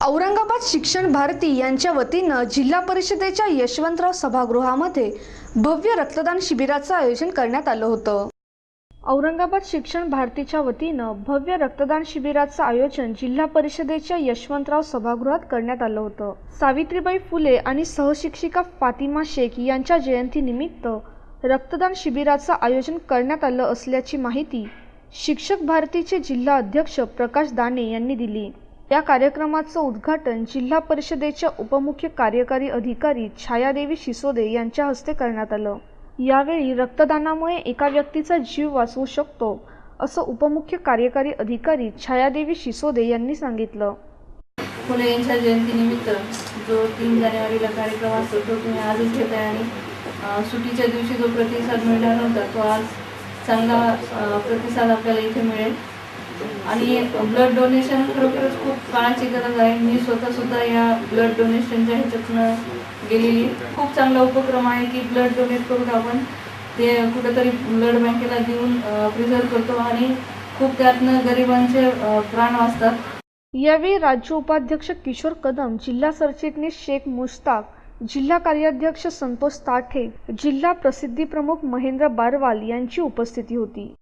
औरंगाबाद शिक्षण भारती यांच्या वतीनं जिल्हा परिषदेच्या यशवंतराव सभागृहामध्ये भव्य रक्तदान शिबिराचं आयोजन करण्यात आलं होतं. औरंगाबाद शिक्षण भारतीच्या वतीनं भव्य रक्तदान शिबिराचं आयोजन जिल्हा परिषदेच्या यशवंतराव सभागृहात करण्यात आलं होतं. सावित्रीबाई फुले आणि सहशिक्षिका फातिमा शेख यांच्या जयंतीनिमित्त रक्तदान शिबिराचं आयोजन करण्यात आलं असल्याची माहिती शिक्षक भारतीचे जिल्हा अध्यक्ष प्रकाश दाने यांनी दिली. या कार्यक्रमाचं उद्घाटन जिल्हा परिषदेच्या उपमुख्य कार्यकारी अधिकारी छायादेवी शिसोदे यांच्या हस्ते करण्यात आलं. यावेळी रक्तदानामुळे एका व्यक्तीचा जीव वाचवू शकतो असं उपमुख्य कार्यकारी अधिकारी छायादेवी शिसोदे यांनी सांगितलं. फुले यांच्या जयंतीनिमित्त जो तीन जानेवारीला कार्यक्रम असतो तो तुम्ही आजच आहे आणि सुट्टीच्या दिवशी जो प्रतिसाद मिळणार नव्हता तो आज चांगला प्रतिसाद आपल्याला इथे मिळेल. आणि ब्लड डोनेशन खरोखरच खूप काळाची गरज आहे. मी स्वतः सुद्धा या ब्लड डोनेशनच्या ह्याच्यातनं गेलेली. खूप चांगला उपक्रम आहे की ब्लड डोनेट करून आपण ते कुठेतरी ब्लड बँकेला देऊन प्रिझर्व करतो आणि खूप त्यातनं गरिबांचे प्राण वाचतात. यावेळी राज्य उपाध्यक्ष किशोर कदम जिल्हा सरचिटणीस शेख मुश्ताक जिल्हा कार्याध्यक्ष संतोष ताठे जिल्हा प्रसिद्धी प्रमुख महेंद्र बारवाल यांची उपस्थिती होती.